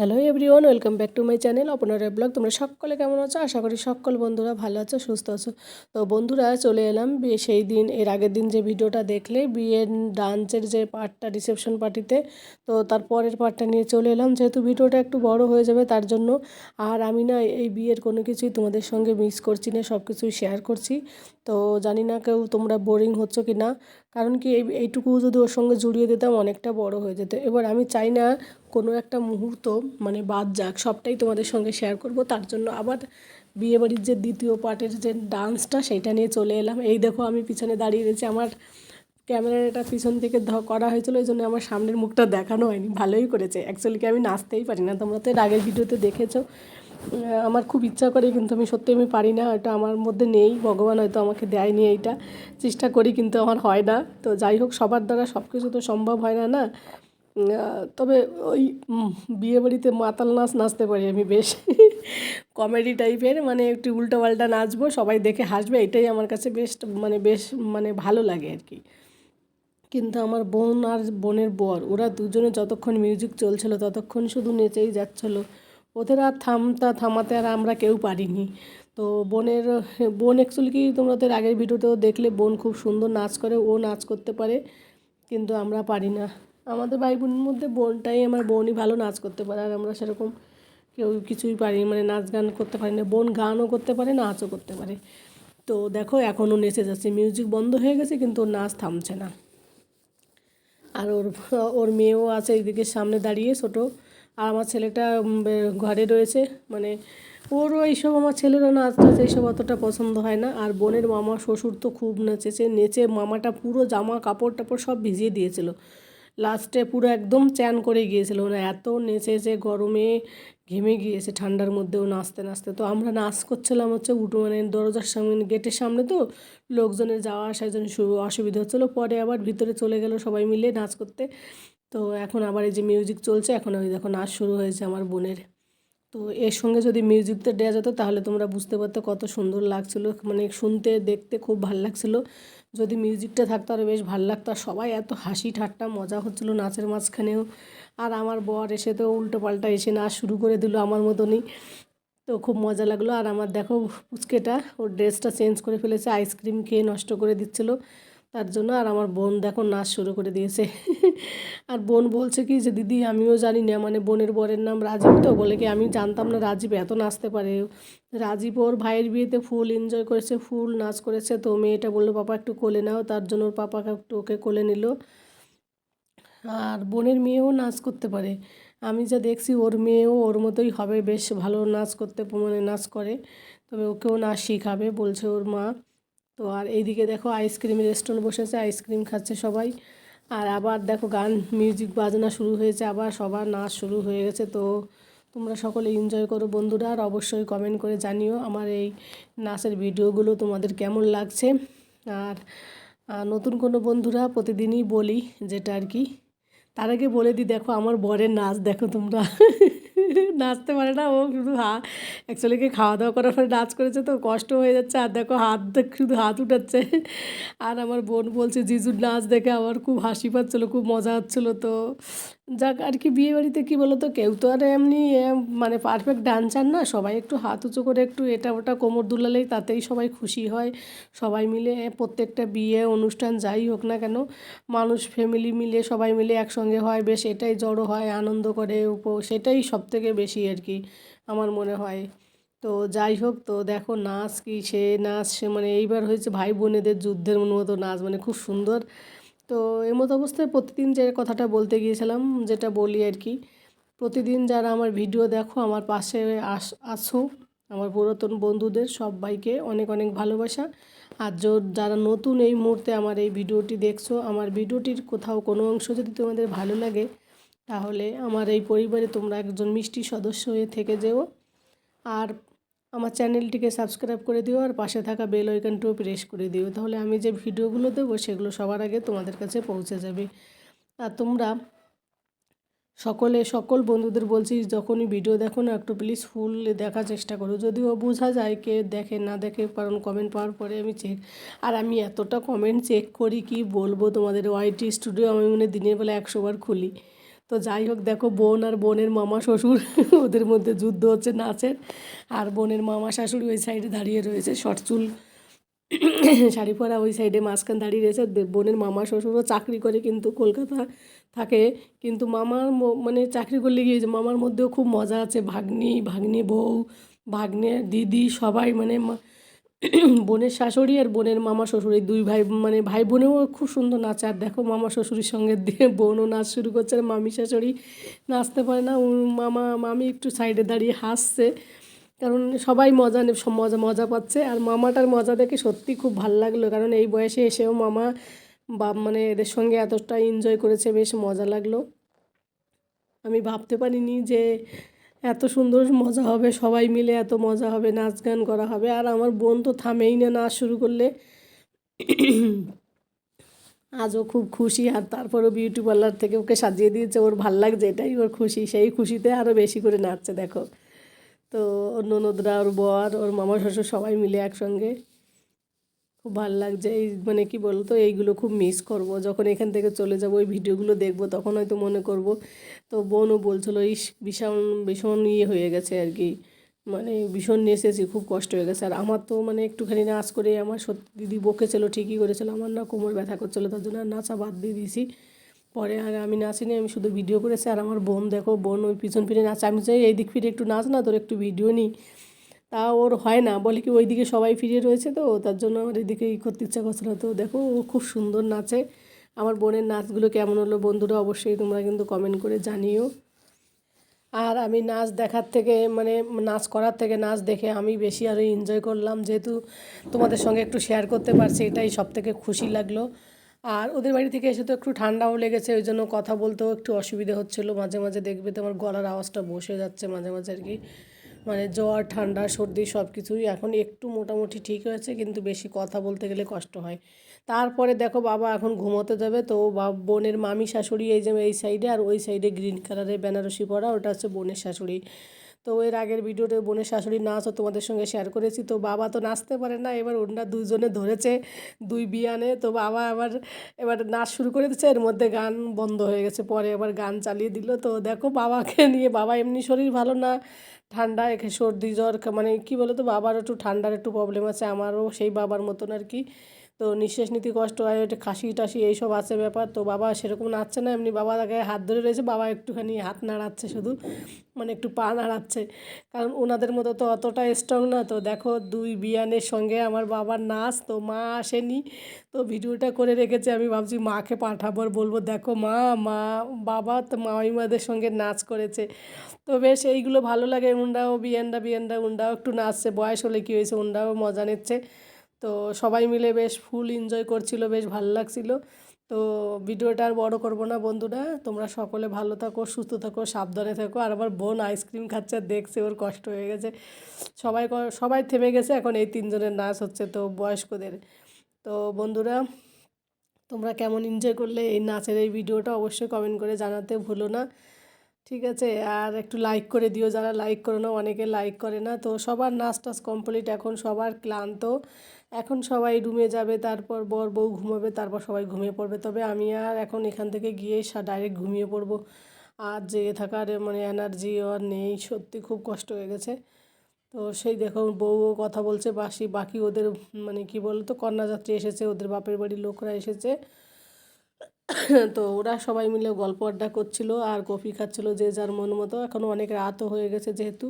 Hello everyone welcome back to my channel অপনারা blog তোমরা সকলে কেমন আছো? আশা করি সকল বন্ধুরা ভালো আছো, সুস্থ আছো। তো বন্ধুরা, চলে এলাম সেই দিন, এর আগের দিন যে ভিডিওটা দেখলে, বিয়ের ডান্সের যে পার্টটা রিসেপশন পার্টিতে তো তার পরের পার্টটা নিয়ে চলে এলাম। যেহেতু ভিডিওটা একটু বড় হয়ে যাবে, তার জন্য আর আমি না এই বিয়ের কোনো কিছুই তোমাদের সঙ্গে মিস করছি না সব কিছুই শেয়ার করছি। তো জানি না কেউ তোমরা বোরিং হচ্ছ কি না কারণ কি এইটুকু যদি ওর সঙ্গে জুড়িয়ে দিতাম, অনেকটা বড় হয়ে যেত। এবার আমি চাই না কোনো একটা মুহূর্ত মানে বাদ যাক, সবটাই তোমাদের সঙ্গে শেয়ার করব। তার জন্য আবার বিয়েবাড়ির যে দ্বিতীয় পার্টের যে ডান্সটা সেটা নিয়ে চলে এলাম। এই দেখো আমি পিছনে দাঁড়িয়ে রয়েছি। আমার ক্যামেরাটা পিছন থেকে ধ- করা হয়েছিল ওই জন্য আমার সামনের মুখটা দেখানো হয়নি। ভালোই করেছে। অ্যাকচুয়ালি কি আমি নাচতেই পারি না। তোমরা তো এর আগের ভিডিওতে দেখেছ। আমার খুব ইচ্ছা করে, কিন্তু আমি সত্যি আমি পারি না। এটা আমার মধ্যে নেই। ভগবান হয়তো আমাকে দেয়নি এইটা। চেষ্টা করি, কিন্তু আমার হয় না। তো যাই হোক, সবার দ্বারা সব কিছু তো সম্ভব হয় না না? তবে ওই বিয়েবাড়িতে মাতাল নাচ নাচতে পারি আমি বেশ। কমেডি টাইপের মানে একটু উল্টো পাল্টা নাচবো, সবাই দেখে হাসবে, এটাই আমার কাছে বেশ মানে বেশ মানে ভালো লাগে আর কি। কিন্তু আমার বোন আর বোনের বর, ওরা দুজনে যতক্ষণ মিউজিক চলছিল ততক্ষণ শুধু নেচেই যাচ্ছিল। ওদের আর থামতা থামাতে আর আমরা কেউ পারিনি। তো বোনের, বোন অ্যাকচুয়ালি কি, তোমরা এর আগের ভিডিওতেও দেখলে, বোন খুব সুন্দর নাচ করে, ও নাচ করতে পারে, কিন্তু আমরা পারি না। আমাদের ভাই বোনের মধ্যে বোনটাই আমার বোনই ভালো নাচ করতে পারে, আর আমরা সেরকম কেউ কিছুই পারি মানে নাচ গান করতে পারি না। বোন গানও করতে পারে, নাচও করতে পারে। তো দেখো এখনও নেচে যাচ্ছে। মিউজিক বন্ধ হয়ে গেছে, কিন্তু ওর নাচ থামছে না। আর ওর ওর মেয়েও আছে এইদিকে সামনে দাঁড়িয়ে, ছোটো। আর আমার ছেলেটা ঘরে রয়েছে। মানে ওরও এইসব, আমার ছেলেরও নাচ টাচ এইসব অতটা পছন্দ হয় না। আর বোনের মামা, শ্বশুর তো খুব নেচেছে। নেচে মামাটা পুরো জামা কাপড় টাপড় সব ভিজিয়ে দিয়েছিল। লাস্টে পুরো একদম চ্যান করে গিয়েছিল। মানে এত নেচেছে গরমে ঘেমে গিয়েছে, ঠান্ডার মধ্যেও নাচতে নাচতে। তো আমরা নাচ করছিলাম হচ্ছে উঠো মানে দরজার সামনে গেটের সামনে তো লোকজনের যাওয়া আসার জন্য অসুবিধা হচ্ছিল। পরে আবার ভিতরে চলে গেল সবাই মিলে নাচ করতে। তো এখন আবার এই যে মিউজিক চলছে, এখন ওই দেখো নাচ শুরু হয়েছে আমার বোনের। তো এর সঙ্গে যদি মিউজিকটা দেওয়া যেত, তাহলে তোমরা বুঝতে পারতো কত সুন্দর লাগছিল। মানে শুনতে, দেখতে খুব ভালো লাগছিল। যদি মিউজিকটা থাকতো আরও বেশ ভালো লাগতো। আর সবাই এত হাসি ঠাট্টা, মজা হচ্ছিল নাচের মাঝখানেও। আর আমার বর এসে তো উল্টো পাল্টা এসে নাচ শুরু করে দিল আমার মতনই। তো খুব মজা লাগল। আর আমার দেখো পুচকেটা ওর ড্রেসটা চেঞ্জ করে ফেলেছে আইসক্রিম খেয়ে নষ্ট করে দিচ্ছিল। তার জন্য আর আমার বোন দেখো নাচ শুরু করে দিয়েছে। আর বোন বলছে কি যে, দিদি, আমিও জানি না মানে বোনের বরের নাম রাজীব তো। বলে কি, আমি জানতাম না রাজীব এত নাচতে পারে। রাজীব ওর ভাইয়ের বিয়েতে ফুল এনজয় করেছে, ফুল নাচ করেছে। তো মেয়েটা বলল, পাপা, একটু কোলে নাও। তার জন্য ওর পাপাকে একটু ওকে কোলে নিল। আর বোনের মেয়েও নাচ করতে পারে। আমি যা দেখছি, ওর মেয়েও ওর মতোই হবে। বেশ ভালো নাচ করতে মানে নাচ করে। তবে ওকেও নাচ শিখাবে, বলছে ওর মা। তো আর এইদিকে দেখো আইসক্রিম রেস্টুরেন্ট বসেছে, আইসক্রিম খাচ্ছে সবাই। আর আবার দেখো গান, মিউজিক বাজনা শুরু হয়েছে, আবার সবার নাচ শুরু হয়ে গেছে। তো তোমরা সকলে এনজয় করো বন্ধুরা, আর অবশ্যই কমেন্ট করে জানিও আমার এই নাচের ভিডিওগুলো তোমাদের কেমন লাগছে। আর নতুন কোনো বন্ধুরা প্রতিদিনই বলি যেটা আর কি। তার আগে বলে দিই, দেখো আমার বরের নাচ, দেখো তোমরা। নাচতে পারে না। ও শুধু হা অ্যাকচুয়ালি কি খাওয়া দাওয়া করার পরে নাচ করেছে তো কষ্ট হয়ে যাচ্ছে। আর দেখো হাত দেখ- শুধু হাত উঠাচ্ছে। আর আমার বোন বলছে জিজুর নাচ দেখে আমার খুব হাসি পাচ্ছিলো, খুব মজা হচ্ছিল তো। যাক, আর কি বিয়ে বাড়িতে কী বলো তো কেউ তো আর এমনি মানে পারফেক্ট ডান্সার না। সবাই একটু হাত উঁচু করে একটু এটা ওটা কোমর দুলালেই তাতেই সবাই খুশি হয়। সবাই মিলে প্রত্যেকটা বিয়ে, অনুষ্ঠান যাই হোক না কেন, মানুষ ফ্যামিলি মিলে সবাই মিলে একসঙ্গে হয়। বেশ এটাই জড়ো হয়, আনন্দ করে, উপ, সেটাই সব থেকে বেশি আর কি আমার মনে হয়। তো যাই হোক, তো দেখো নাচ কি সে নাচ সে মানে এইবার হয়েছে ভাই বোনেদের যুদ্ধের মতো নাচ মানে খুব সুন্দর। তো এমতো অবস্থায় প্রতিদিন যে কথাটা বলতে গিয়েছিলাম, যেটা বলি আর কি, প্রতিদিন যারা আমার ভিডিও দেখো, আমার পাশে আস আসো আমার পুরাতন বন্ধুদের সবাইকে অনেক অনেক ভালোবাসা। আর যারা নতুন এই মুহূর্তে আমার এই ভিডিওটি দেখছ, আমার ভিডিওটির কোথাও কোনো অংশ যদি তোমাদের ভালো লাগে তাহলে আমার এই পরিবারে তোমরা একজন মিষ্টি সদস্য হয়ে থেকে যেও। আর আমার চ্যানেলটিকে সাবস্ক্রাইব করে দিও আর পাশে থাকা বেল আইকনটিও প্রেস করে দিও। তাহলে আমি যে ভিডিওগুলো দেবো সেগুলো সবার আগে তোমাদের কাছে পৌঁছে যাবে। আর তোমরা সকলে, সকল বন্ধুদের বলছি, যখনই ভিডিও দেখো না একটু প্লিজ ফুল দেখার চেষ্টা করো। যদিও বোঝা যায় কে দেখে না দেখে, কারণ কমেন্ট পাওয়ার পরে আমি চেক আর আমি এতটা কমেন্ট চেক করি কি বলব তোমাদের? ওয়াইটি স্টুডিও আমি মানে দিনের বেলা একশোবার খুলি। তো যাই হোক, দেখো বোন আর বোনের মামা শ্বশুর, ওদের মধ্যে যুদ্ধ হচ্ছে, নাচের। আর বোনের মামা শাশুড়ি ওই সাইডে দাঁড়িয়ে রয়েছে শর্ট চুল, শাড়ি পরা ওই সাইডে মাঝখান দাঁড়িয়ে রয়েছে। বোনের মামা শ্বশুরও চাকরি করে কিন্তু কলকাতা থাকে, কিন্তু মামার মানে চাকরি করলে গিয়েছে মামার মধ্যেও খুব মজা আছে, ভাগ্নি ভাগ্নি বউ ভাগ্নে দিদি সবাই মানে বোনের শাশুড়ি আর বোনের মামা শ্বশুর দুই ভাই মানে ভাই বোনেও খুব সুন্দর নাচে। আর দেখো মামা শ্বশুরের সঙ্গে দিয়ে বোনও নাচ শুরু করছে আর মামি শাশুড়ি নাচতে পারে না। মামা, মামি একটু সাইডে দাঁড়িয়ে হাসছে। কারণ সবাই মজা মজা মজা পাচ্ছে। আর মামাটার মজা দেখে সত্যি খুব ভালো লাগল। কারণ এই বয়সে এসেও মামা বা মানে এদের সঙ্গে এতটা এনজয় করেছে, বেশ মজা লাগল। আমি ভাবতে পারিনি যে এত সুন্দর মজা হবে, সবাই মিলে এত মজা হবে, নাচ গান করা হবে। আর আমার বোন তো থামেই না নাচ শুরু করলে। আজও খুব খুশি, আর তারপরও বিউটি পার্লার থেকে ওকে সাজিয়ে দিয়েছে। ওর ভালো লাগছে এটাই, ওর খুশি, সেই খুশিতে আরও বেশি করে নাচছে, দেখো। তো ওর ননদরা, ওর বর, ওর মামা শ্বশুর সবাই মিলে একসঙ্গে খুব ভালো লাগছে। এই মানে কি বলতো, এইগুলো খুব মিস করব। যখন এখান থেকে চলে যাব ওই ভিডিওগুলো দেখব, তখন হয়তো মনে করব, তো বোনও বলছিল, ইস, ভীষণ ভীষণ ইয়ে হয়ে গেছে আর কি। মানে ভীষণ নেচেছি খুব কষ্ট হয়ে গেছে। আর আমার তো মানে একটুখানি নাচ করে আমার সত্যি দিদি বকেছিল, ঠিকই করেছিল। আমার না কোমর ব্যথা করছিল, তার জন্য আর নাচা বাদ দিয়ে দিয়েছি। পরে আর আমি নাচিনি, আমি শুধু ভিডিও করেছি। আর আমার বোন, দেখো, বোন ওই পিছন ফিরে নাচ। আমি চাই এই দিক ফিরে একটু নাচ না, তোর একটু ভিডিও নিই। তা ওর হয় না। বলে কি ওইদিকে সবাই ফিরে রয়েছে তো, তার জন্য আমার এদিকে ই করতে ইচ্ছা করছে না তো। দেখো, ও খুব সুন্দর নাচে। আমার বোনের নাচগুলো কেমন হলো বন্ধুরা অবশ্যই তোমরা কিন্তু কমেন্ট করে জানিও। আর আমি নাচ দেখার থেকে মানে নাচ করার থেকে নাচ দেখে আমি বেশি আরও এনজয় করলাম। যেহেতু তোমাদের সঙ্গে একটু শেয়ার করতে পারছি, এটাই সব থেকে খুশি লাগল। আর ওদের বাড়ি থেকে এসে তো একটু ঠান্ডাও লেগেছে, ওই জন্য কথা বলতেও একটু অসুবিধা হচ্ছিল। মাঝে মাঝে দেখবে তোমার গলার আওয়াজটা বসে যাচ্ছে মাঝে মাঝে আর কি। মানে জ্বর, ঠান্ডা, সর্দি সব কিছুই এখন একটু মোটামুটি ঠিক হয়েছে, কিন্তু বেশি কথা বলতে গেলে কষ্ট হয়। তারপরে দেখো বাবা এখন ঘুমোতে যাবে, তো বা- বোনের মামি শাশুড়ি এই যে এই সাইডে আর ওই সাইডে গ্রিন কালারের বেনারসি পরা, ওটা হচ্ছে বোনের শাশুড়ি। তো এর আগের ভিডিওতে বোনের শাশুড়ির নাচও তোমাদের সঙ্গে শেয়ার করেছি। তো বাবা তো নাচতে পারে না, এবার ওনারা দুইজনে ধরেছে দুই বিয়ানে। তো বাবা আবার এবার নাচ শুরু করে দিচ্ছে এর মধ্যে গান বন্ধ হয়ে গেছে, পরে আবার গান চালিয়ে দিল। তো দেখো বাবাকে নিয়ে, বাবা এমনি শরীর ভালো না, ঠান্ডা, একে সর্দি, জ্বর মানে কি বলো তো বাবার একটু ঠান্ডার একটু প্রবলেম আছে, আমারও সেই বাবার মতন আর কি। তো নিঃশ্বাস নিতে কষ্ট হয়, ওটা খাসি টাসি এইসব আছে ব্যাপার। তো বাবা সেরকম নাচছে না, এমনি বাবা তাকে হাত ধরে রয়েছে, বাবা একটুখানি হাত নাড়াচ্ছে শুধু মানে একটু পা নাড়াচ্ছে। কারণ ওনাদের মতো তো অতটা স্ট্রং না। তো দেখো দুই বিয়ানের সঙ্গে আমার বাবার নাচ, তো মা আসেনি। তো ভিডিওটা করে রেখেছে, আমি ভাবছি মাকে পাঠাবো বলব, দেখো মা মা, বাবা তো মামিমাদের সঙ্গে নাচ করেছে। তো বেশ এইগুলো ভালো লাগে, উন্ডাও বিয়ানরা বিয়ানরা উন্ডাও একটু নাচছে, বয়স হলে কী হয়েছে, উন্ডাও মজা নিচ্ছে। তো সবাই মিলে বেশ ফুল এনজয় করছিল, বেশ ভালো লাগছিল। তো ভিডিওটা আর বড় করব না বন্ধুরা, তোমরা সকলে ভালো থাকো, সুস্থ থাকো, সাবধানে থাকো। আর আমার বোন আইসক্রিম খাচ্ছে, দেখছে ওর কষ্ট হয়ে গেছে। সবাই সবাই থেমে গেছে, এখন এই তিনজনের নাচ হচ্ছে তো বয়স্কদের। তো বন্ধুরা, তোমরা কেমন এনজয় করলে এই নাচের এই ভিডিওটা অবশ্যই কমেন্ট করে জানাতে ভুলো না। ঠিক আছে, আর একটু লাইক করে দিও। যারা লাইক করে না, অনেকে লাইক করে না। তো সবার নাচ টাচ কমপ্লিট এখন, সবার ক্লান্ত। এখন সবাই রুমে যাবে, তারপর বর বউ ঘুমাবে, তারপর সবাই ঘুমিয়ে পড়বে। তবে আমি আর এখন এখান থেকে গিয়ে ডাইরেক্ট ঘুমিয়ে পড়ব। আর জেগে থাকার মানে এনার্জি আর নেই, সত্যি খুব কষ্ট হয়ে গেছে। তো সেই দেখো বউও কথা বলছে, বাসি, বাকি ওদের মানে কি বলতো, কন্যাযাত্রী এসেছে, ওদের বাপের বাড়ির লোকরা এসেছে। তো ওরা সবাই মিলে গল্প আড্ডা করছিল আর কফি খাচ্ছিল যে যার মন মতো। এখনও অনেক রাতও হয়ে গেছে যেহেতু।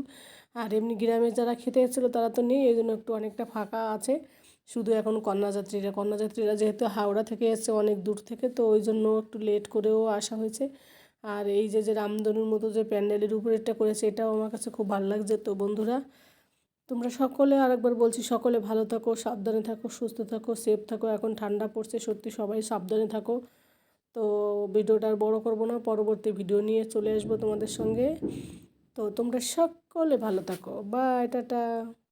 আর এমনি গ্রামে যারা খেতে এসেছিল তারা তো নেই, এই জন্য একটু অনেকটা ফাঁকা আছে। শুধু এখন কন্যাযাত্রীরা কন্যাযাত্রীরা যেহেতু হাওড়া থেকে এসছে, অনেক দূর থেকে, তো ওই জন্য একটু লেট করেও আসা হয়েছে। আর এই যে যে রামধনুর মতো যে প্যান্ডেলের উপরেরটা করেছে, এটাও আমার কাছে খুব ভালো লাগছে। তো বন্ধুরা, তোমরা সকলে আরেকবার বলছি, সকলে ভালো থাকো, সাবধানে থাকো, সুস্থ থাকো সেফ থাকো। এখন ঠান্ডা পড়ছে, সত্যি সবাই সাবধানে থাকো। তো ভিডিওটা আর বড়ো করব না, পরবর্তী ভিডিও নিয়ে চলে আসব তোমাদের সঙ্গে। তো তোমরা সকলে ভালো থাকো। বা টাটা।